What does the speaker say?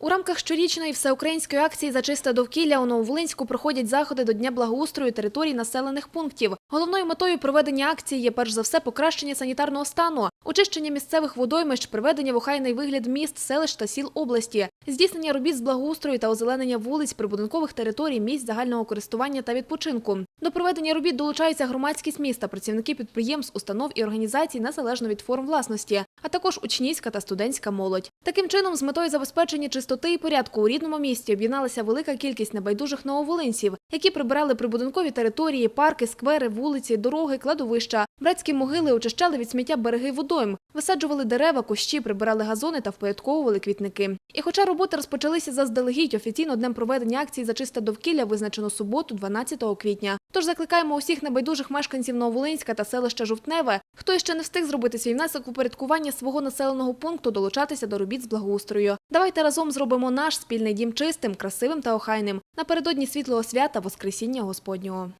У рамках щорічної всеукраїнської акції за чисте довкілля у Нововолинську проходять заходи до Дня благоустрою територій населених пунктів. Головною метою проведення акції є перш за все покращення санітарного стану, очищення місцевих водоймищ, приведення в охайний вигляд міст, селищ та сіл області, здійснення робіт з благоустрою та озеленення вулиць, прибудинкових територій, місць загального користування та відпочинку. До проведення робіт долучаються громадськість міста, працівники підприємств, установ і організацій незалежно від форм власності, також учнівська та студентська молодь. Таким чином, з метою забезпечення чистоти і порядку у рідному місті об'єдналася велика кількість небайдужих нововолинців, які прибирали прибудинкові території, парки, сквери, вулиці, дороги, кладовища, братські могили очищали від сміття береги водойм, висаджували дерева, кущі, прибирали газони та впорядковували квітники. І хоча роботи розпочалися заздалегідь, офіційно днем проведення акції за чисте довкілля визначено суботу, 12 квітня. Тож закликаємо усіх небайдужих мешканців Нововолинська та селища Жовтневе, хто ще не встиг зробити свій внесок у порядкування свого населеного пункту, долучатися до робіт з благоустрою. Давайте разом зробимо наш спільний дім чистим, красивим та охайним напередодні світлого свята Воскресіння Господнього.